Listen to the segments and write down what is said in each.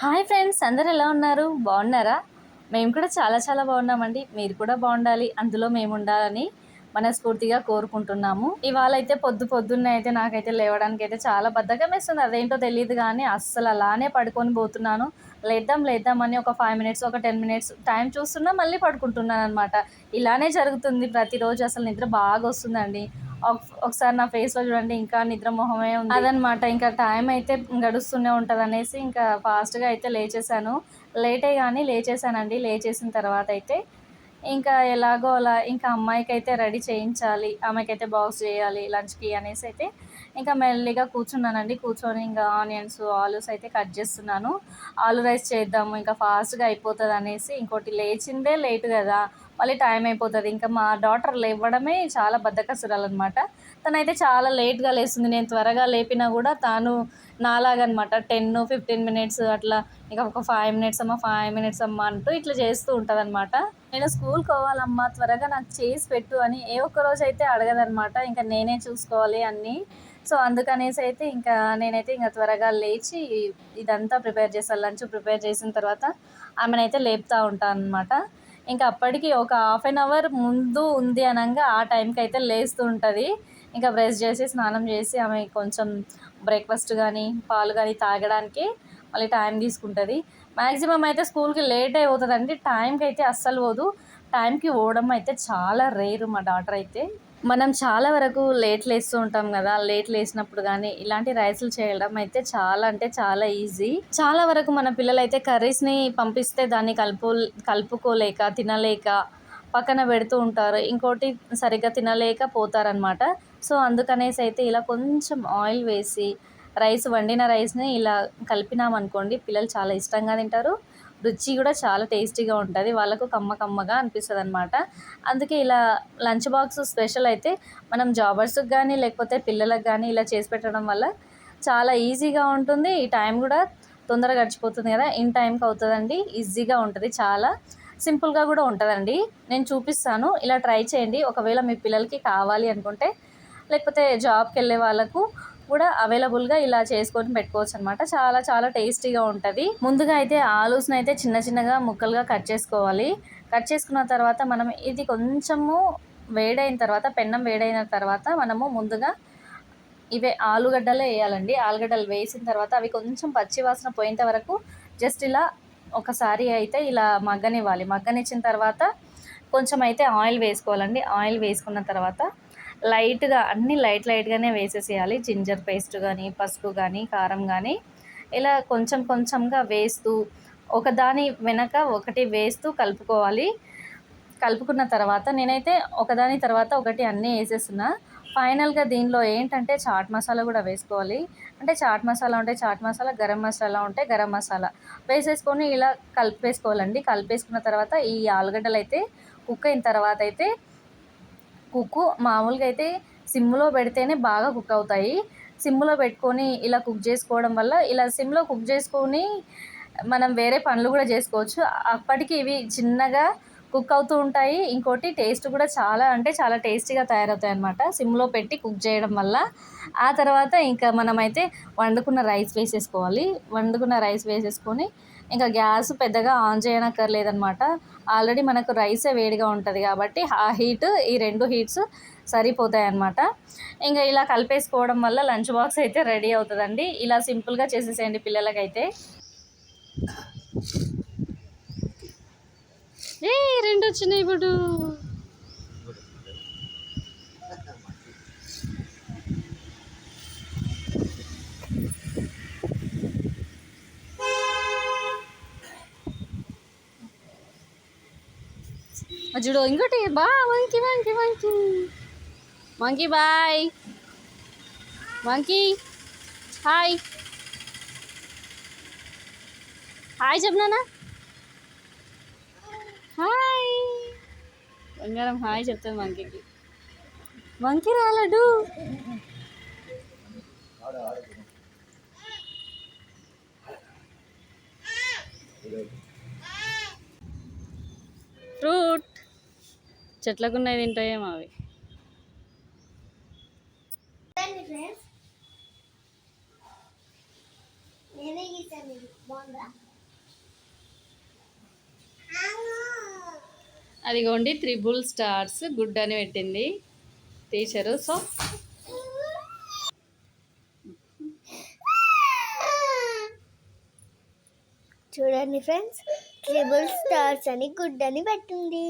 Hi friends అందరు ఎలా ఉన్నారు? బాగున్నారా? మేము కూడా చాలా చాలా బాగున్నామండి. మీరు కూడా బాగుండాలి. అందులో మేము ఉండాలని మనస్ఫూర్తిగా కోరుకుంటున్నాము. ఇవాళ అయితే పొద్దు పొద్దున్నే అయితే నాకైతే లేవడానికి అయితే చాలా బద్ధకం వేస్తుంది. అదేంటో తెలియదు కానీ అస్సలు అలానే పడుకొని పోతున్నాను. లేద్దాం లేద్దాం అని ఒక ఫైవ్ మినిట్స్ ఒక టెన్ మినిట్స్ టైం చూస్తున్నా మళ్ళీ పడుకుంటున్నాను అనమాట ఇలానే జరుగుతుంది. ప్రతిరోజు అసలు నిద్ర బాగా వస్తుందండి. ఒకసారి నా ఫేస్లో చూడండి ఇంకా నిద్ర మొహమే ఉంది. అదనమాట ఇంకా టైం అయితే గడుస్తూనే ఉంటుంది అనేసి ఇంకా ఫాస్ట్గా అయితే లేచేసాను లేటే కానీ లేచేసానండి లేచేసిన తర్వాత అయితే. ఇంకా ఎలాగో అలా ఇంకా అమ్మాయికి అయితే రెడీ చేయించాలి ఆమెకైతే బాక్స్ చేయాలి లంచ్కి అనేసి అయితే ఇంకా మెల్లిగా కూర్చున్నానండి. కూర్చొని ఇంకా ఆనియన్స్ ఆలూస్ అయితే కట్ చేస్తున్నాను. ఆలు రైస్ చేద్దాము ఇంకా ఫాస్ట్గా అయిపోతుంది అనేసి ఇంకోటి లేచిందే లేట్ కదా. మళ్ళీ టైం అయిపోతుంది. ఇంకా మా డాటర్ లేవడమే చాలా బద్దకసురాలన్నమాట తనైతే చాలా లేట్గా లేస్తుంది. నేను త్వరగా లేపినా కూడా తాను నాలాగనమాట టెన్ ఫిఫ్టీన్ మినిట్స్ అట్లా ఇంకా ఒక ఫైవ్ మినిట్స్ అమ్మా ఫైవ్ మినిట్స్ అమ్మా అంటూ ఇట్లా చేస్తూ ఉంటుంది అనమాట నేను స్కూల్ పోవాలమ్మా త్వరగా నాకు చేసి పెట్టు అని ఏ ఒక్క రోజు అయితే అడగదనమాట ఇంకా నేనే చూసుకోవాలి అన్నీ. సో అందుకనేసి అయితే ఇంకా నేనైతే ఇంకా త్వరగా లేచి ఇదంతా ప్రిపేర్ చేస్తాను లంచ్ ప్రిపేర్ చేసిన తర్వాత ఆమెనైతే లేపుతూ ఉంటాను అనమాట ఇంకా అప్పటికి ఒక హాఫ్ అన్ అవర్ ముందు ఉంది అనగా ఆ టైంకి అయితే లేస్తూ ఉంటుంది. ఇంకా బ్రష్ చేసి స్నానం చేసి ఆమె కొంచెం బ్రేక్ఫాస్ట్ కానీ పాలు కానీ తాగడానికి మళ్ళీ టైం తీసుకుంటుంది. మ్యాక్సిమం అయితే స్కూల్కి లేట్ అయిపోతుంది అండి టైంకి అయితే అస్సలు పోదు. టైంకి పోవడం అయితే చాలా రేరు మా డాటర్ అయితే. మనం చాలా వరకు లేట్ లేస్తూ ఉంటాం కదా లేట్ లేసినప్పుడు కానీ ఇలాంటి రైస్లు చేయడం అయితే చాలా అంటే చాలా ఈజీ. చాలా వరకు మన పిల్లలు అయితే కర్రీస్ని పంపిస్తే దాన్ని కలుపు కలుపుకోలేక తినలేక పక్కన పెడుతూ ఉంటారు. ఇంకోటి సరిగ్గా తినలేక పోతారనమాట సో అందుకనేసి అయితే ఇలా కొంచెం ఆయిల్ వేసి రైస్ వండిన రైస్ని ఇలా కలిపినామనుకోండి పిల్లలు చాలా ఇష్టంగా తింటారు. రుచి కూడా చాలా టేస్టీగా ఉంటుంది. వాళ్ళకు కమ్మ కమ్మగా అనిపిస్తుంది అనమాట అందుకే ఇలా లంచ్ బాక్స్ స్పెషల్ అయితే మనం జాబర్స్కి కానీ లేకపోతే పిల్లలకు కానీ ఇలా చేసి పెట్టడం వల్ల చాలా ఈజీగా ఉంటుంది. ఈ టైం కూడా తొందరగా గడిచిపోతుంది కదా. ఇన్ టైంకి అవుతుందండి. ఈజీగా ఉంటుంది చాలా. సింపుల్గా కూడా ఉంటుందండి. నేను చూపిస్తాను. ఇలా ట్రై చేయండి. ఒకవేళ మీ పిల్లలకి కావాలి అనుకుంటే లేకపోతే జాబ్కి వెళ్ళే వాళ్ళకు కూడా అవైలబుల్గా ఇలా చేసుకొని పెట్టుకోవచ్చు అనమాట చాలా చాలా టేస్టీగా ఉంటుంది. ముందుగా అయితే ఆలూస్ని అయితే చిన్న చిన్నగా ముక్కలుగా కట్ చేసుకోవాలి. కట్ చేసుకున్న తర్వాత మనం ఇది కొంచెము వేడైన తర్వాత పెన్నం వేడైన తర్వాత మనము ముందుగా ఇవే ఆలుగడ్డలే వేయాలండి. ఆలుగడ్డలు వేసిన తర్వాత అవి కొంచెం పచ్చి వాసన పోయేంత వరకు జస్ట్ ఇలా ఒకసారి అయితే ఇలా మగ్గనివ్వాలి. మగ్గనిచ్చిన తర్వాత కొంచెం అయితే ఆయిల్ వేసుకోవాలండి. ఆయిల్ వేసుకున్న తర్వాత లైట్గా అన్ని లైట్ లైట్గానే వేసేసేయాలి. జింజర్ పేస్ట్ కానీ పసుపు కానీ కారం కానీ ఇలా కొంచెం కొంచెంగా వేస్తూ ఒకదాని వెనక ఒకటి వేస్తూ కలుపుకోవాలి. కలుపుకున్న తర్వాత నేనైతే ఒకదాని తర్వాత ఒకటి అన్నీ వేసేస్తున్నా. ఫైనల్గా దీనిలో ఏంటంటే చాట్ మసాలా కూడా వేసుకోవాలి. అంటే చాట్ మసాలా ఉంటే చాట్ మసాలా గరం మసాలా ఉంటే గరం మసాలా. వేసేసుకొని ఇలా కలిపేసుకోవాలండి. కలిపేసుకున్న తర్వాత ఈ ఆలుగడ్డలు అయితే కుక్ అయిన తర్వాత అయితే కుక్కు మామూలుగా అయితే సిమ్లో పెడితేనే బాగా కుక్ అవుతాయి. సిమ్లో పెట్టుకొని ఇలా కుక్ చేసుకోవడం వల్ల ఇలా సిమ్లో కుక్ చేసుకొని మనం వేరే పనులు కూడా చేసుకోవచ్చు. అప్పటికి ఇవి చిన్నగా కుక్ అవుతూ ఉంటాయి. ఇంకోటి టేస్ట్ కూడా చాలా అంటే చాలా టేస్టీగా తయారవుతాయి అనమాట సిమ్లో పెట్టి కుక్ చేయడం వల్ల. ఆ తర్వాత ఇంకా మనమైతే వండుకున్న రైస్ వేసేసుకోవాలి. వండుకున్న రైస్ వేసేసుకొని ఇంకా గ్యాస్ పెద్దగా ఆన్ చేయనక్కర్లేదనమాట ఆల్రెడీ మనకు రైసే వేడిగా ఉంటుంది కాబట్టి ఆ హీట్ ఈ రెండు హీట్స్ సరిపోతాయి అన్నమాట ఇంకా ఇలా కలిపేసుకోవడం వల్ల లంచ్ బాక్స్ అయితే రెడీ అవుతుందండి. ఇలా సింపుల్గా చేసేసేయండి పిల్లలకైతే. ఏ రెండు వచ్చినాయి ఇప్పుడు. చూడు ఇంకోటి బా వంకి వంకి వంకి మంకీ బాయ్ వంకి హాయ్ హాయ్ చెప్పనా హాయ్ బంగారం హాయ్ చెప్తాను మంకీకి వంకి రాలడు. చెట్లకున్నవి తింటాయేమో అవి. నేనే గీసాను అదిగోండి త్రిబుల్ స్టార్స్ గుడ్ అని పెట్టింది. Teacher so. చూడండి ఫ్రెండ్స్ ట్రిబుల్ స్టార్స్ అని గుడ్ అని పెట్టింది.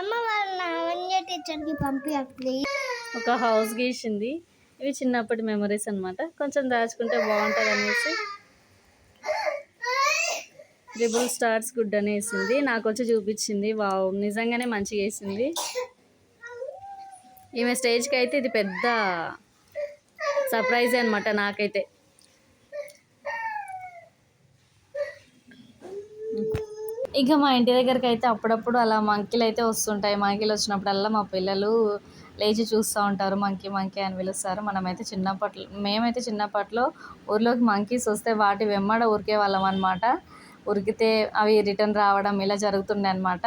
అమ్మ వాళ్ళ లావణ్య టీచర్కి పంపించట్లేదు ఒక హౌస్ గీసింది. ఇవి చిన్నప్పటి మెమరీస్ అన్నమాట. కొంచెం దాచుకుంటే బాగుంటుంది అనేసి త్రిబుల్ స్టార్స్ గుడ్ అని వేసింది నాకు వచ్చి చూపించింది. వావ్ నిజంగానే మంచిగా వేసింది. ఈమె స్టేజ్కి అయితే ఇది పెద్ద సర్ప్రైజ్ అనమాట నాకైతే. ఇక మా ఇంటి దగ్గరికి అయితే అప్పుడప్పుడు అలా మంకీలు అయితే వస్తుంటాయి. మంకీలు వచ్చినప్పుడల్లా మా పిల్లలు లేచి చూస్తూ ఉంటారు. మంకీ మంకీ అని పిలుస్తారు. మనమైతే చిన్నప్పట్లో మేమైతే చిన్నప్పట్లో ఊర్లోకి మంకీస్ వస్తే వాటి వెమ్మడ ఉరికే వాళ్ళం అనమాట ఉరికితే అవి రిటర్న్ రావడం ఇలా జరుగుతుండే అనమాట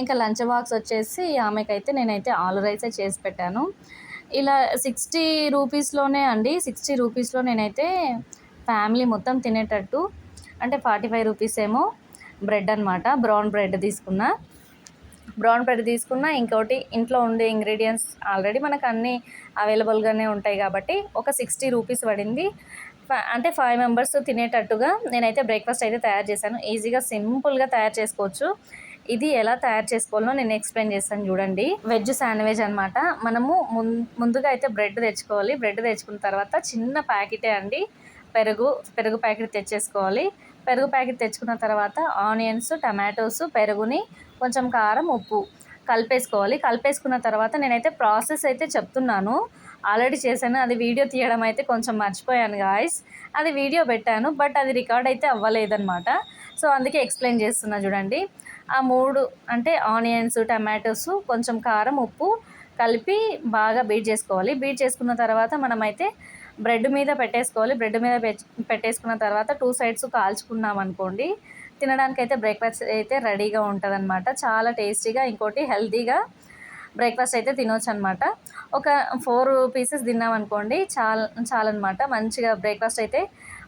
ఇంకా లంచ్ బాక్స్ వచ్చేసి ఆమెకైతే నేనైతే ఆలు రైసే చేసి పెట్టాను. ఇలా సిక్స్టీ రూపీస్లోనే అండి. సిక్స్టీ రూపీస్లో నేనైతే ఫ్యామిలీ మొత్తం తినేటట్టు అంటే ఫార్టీ ఫైవ్ రూపీస్ ఏమో బ్రెడ్ అనమాట బ్రౌన్ బ్రెడ్ తీసుకున్నా. బ్రౌన్ బ్రెడ్ తీసుకున్నా ఇంకోటి ఇంట్లో ఉండే ఇంగ్రీడియంట్స్ ఆల్రెడీ మనకు అన్నీ అవైలబుల్గానే ఉంటాయి కాబట్టి ఒక సిక్స్టీ రూపీస్ పడింది. అంటే ఫైవ్ మెంబర్స్ తినేటట్టుగా నేనైతే బ్రేక్ఫాస్ట్ అయితే తయారు చేశాను. ఈజీగా సింపుల్గా తయారు చేసుకోవచ్చు. ఇది ఎలా తయారు చేసుకోవాలో నేను ఎక్స్ప్లెయిన్ చేస్తాను చూడండి. వెజ్ శాండ్విచ్ అనమాట మనము ముందుగా అయితే బ్రెడ్ తెచ్చుకోవాలి. బ్రెడ్ తెచ్చుకున్న తర్వాత చిన్న ప్యాకెటే అండి. పెరుగు పెరుగు ప్యాకెట్ తెచ్చేసుకోవాలి. పెరుగు ప్యాకెట్ తెచ్చుకున్న తర్వాత ఆనియన్స్ టమాటోస్ పెరుగుని కొంచెం కారం ఉప్పు కలిపేసుకోవాలి. కలిపేసుకున్న తర్వాత నేనైతే ప్రాసెస్ అయితే చెప్తున్నాను. ఆల్రెడీ చేశాను. అది వీడియో తీయడం అయితే కొంచెం మర్చిపోయాను గాయస్ అది వీడియో పెట్టాను బట్ అది రికార్డ్ అయితే అవ్వలేదన్నమాట. సో అందుకే ఎక్స్ప్లెయిన్ చేస్తున్నా చూడండి. ఆ మూడు అంటే ఆనియన్స్ టమాటోస్ కొంచెం కారం ఉప్పు కలిపి బాగా బీట్ చేసుకోవాలి. బీట్ చేసుకున్న తర్వాత మనమైతే బ్రెడ్ మీద పెట్టేసుకోవాలి. బ్రెడ్ మీద పెట్టేసుకున్న తర్వాత టూ సైడ్స్ కాల్చుకున్నాం అనుకోండి తినడానికి అయితే బ్రేక్ఫాస్ట్ అయితే రెడీగా ఉంటుంది చాలా టేస్టీగా ఇంకోటి హెల్తీగా బ్రేక్ఫాస్ట్ అయితే తినొచ్చు అనమాట ఒక ఫోర్ పీసెస్ తిన్నాం అనుకోండి చాలా చాలన్నమాట. మంచిగా బ్రేక్ఫాస్ట్ అయితే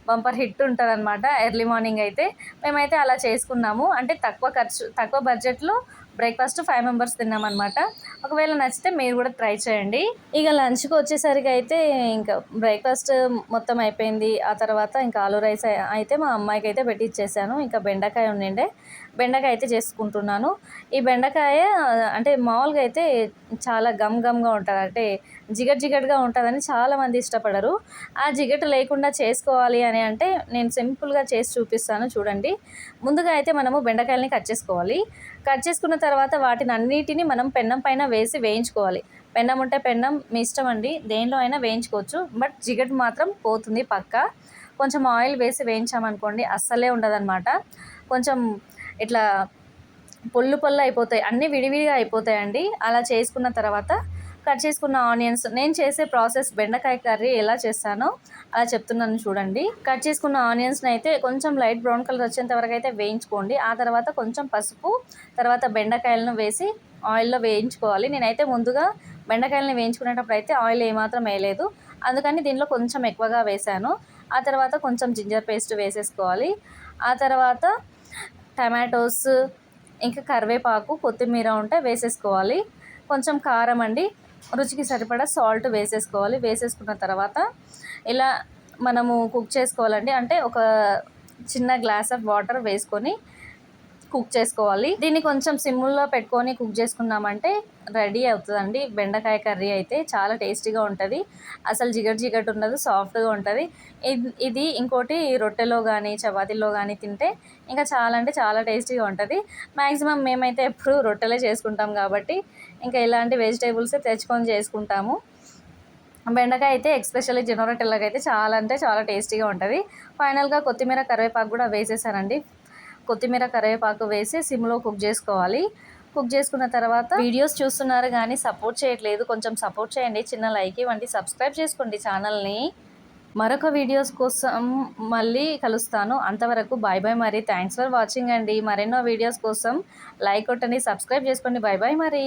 బంపర్ హిట్ ఉంటుంది అనమాట ఎర్లీ మార్నింగ్ అయితే. మేమైతే అలా చేసుకున్నాము. అంటే తక్కువ ఖర్చు తక్కువ బడ్జెట్లో బ్రేక్ఫాస్ట్ ఫైవ్ మెంబర్స్ తిన్నామన్నమాట. ఒకవేళ నచ్చితే మీరు కూడా ట్రై చేయండి. ఇక లంచ్కి వచ్చేసరికి అయితే ఇంకా బ్రేక్ఫాస్ట్ మొత్తం అయిపోయింది. ఆ తర్వాత ఇంకా ఆలు రైస్ అయితే మా అమ్మాయికి అయితే పెట్టి ఇచ్చేసాను ఇంకా బెండకాయ ఉండిండే. బెండకాయ అయితే చేసుకుంటున్నాను. ఈ బెండకాయ అంటే మామూలుగా అయితే చాలా గమ్ గమ్గా ఉంటుంది. అంటే జిగట్ జిగట్గా ఉంటుందని చాలామంది ఇష్టపడరు. ఆ జిగట్ లేకుండా చేసుకోవాలి అని అంటే నేను సింపుల్గా చేసి చూపిస్తాను చూడండి. ముందుగా అయితే మనము బెండకాయలని కట్ చేసుకోవాలి. కట్ చేసుకున్న తర్వాత వాటిని అన్నిటిని మనం పెన్నం పైన వేసి వేయించుకోవాలి. పెన్నం ఉంటే పెన్నం మీ ఇష్టం అండి దేనిలో అయినా వేయించుకోవచ్చు. బట్ జిగట్ మాత్రం పోతుంది పక్క. కొంచెం ఆయిల్ వేసి వేయించామనుకోండి అస్సలే ఉండదన్నమాట. కొంచెం ఇట్లా పొల్లు పొల్లు అయిపోతాయి అన్నీ విడివిడిగా అయిపోతాయండి. అలా చేసుకున్న తర్వాత కట్ చేసుకున్న ఆనియన్స్ నేను చేసే ప్రాసెస్ బెండకాయ కర్రీ ఎలా చేస్తానో అలా చెప్తున్నాను చూడండి. కట్ చేసుకున్న ఆనియన్స్ని అయితే కొంచెం లైట్ బ్రౌన్ కలర్ వచ్చేంత వరకు అయితే వేయించుకోండి. ఆ తర్వాత కొంచెం పసుపు తర్వాత బెండకాయలను వేసి ఆయిల్లో వేయించుకోవాలి. నేనైతే ముందుగా బెండకాయలను వేయించుకునేటప్పుడు అయితే ఆయిల్ ఏమాత్రం వేయలేదు. అందుకని దీనిలో కొంచెం ఎక్కువగా వేశాను. ఆ తర్వాత కొంచెం జింజర్ పేస్ట్ వేసేసుకోవాలి. ఆ తర్వాత టమాటోస్ ఇంకా కరివేపాకు కొత్తిమీర ఉంటే వేసేసుకోవాలి. కొంచెం కారం అండి. రుచికి సరిపడా సాల్ట్ వేసేసుకోవాలి. వేసేసుకున్న తర్వాత ఇలా మనము కుక్ చేసుకోవాలండి. అంటే ఒక చిన్న గ్లాస్ ఆఫ్ వాటర్ వేసుకొని కుక్ చేసుకోవాలి. దీన్ని కొంచెం సిమ్ముల్లో పెట్టుకొని కుక్ చేసుకున్నామంటే రెడీ అవుతుందండి. బెండకాయ కర్రీ అయితే చాలా టేస్టీగా ఉంటుంది. అసలు జిగట్ జిగట్ ఉండదు సాఫ్ట్గా ఉంటుంది. ఇది ఇది ఇంకోటి రొట్టెలో కానీ చపాతీలో కానీ తింటే ఇంకా చాలా అంటే చాలా టేస్టీగా ఉంటుంది. మ్యాక్సిమం మేమైతే ఎప్పుడు రొట్టెలే చేసుకుంటాం కాబట్టి ఇంకా ఇలాంటి వెజిటేబుల్స్ తెచ్చుకొని చేసుకుంటాము. బెండకాయ అయితే ఎక్స్పెషల్లీ జొన్నరొట్టెలకు అయితే చాలా అంటే చాలా టేస్టీగా ఉంటుంది. ఫైనల్గా కొత్తిమీర కరివేపాకు కూడా వేసేసానండి. కొత్తిమీర కరివేపాకు వేసి సిమ్లో కుక్ చేసుకోవాలి. కుక్ చేసుకున్న తర్వాత వీడియోస్ చూస్తున్నారు కానీ సపోర్ట్ చేయట్లేదు. కొంచెం సపోర్ట్ చేయండి. చిన్న లైక్ ఇవ్వండి. సబ్స్క్రైబ్ చేసుకోండి ఛానల్ని. మరొక వీడియోస్ కోసం మళ్ళీ కలుస్తాను. అంతవరకు బాయ్ బాయ్ మరి. థ్యాంక్స్ ఫర్ వాచింగ్ అండి. మరెన్నో వీడియోస్ కోసం లైక్ కొట్టండి. సబ్స్క్రైబ్ చేసుకోండి. బాయ్ బాయ్ మరి.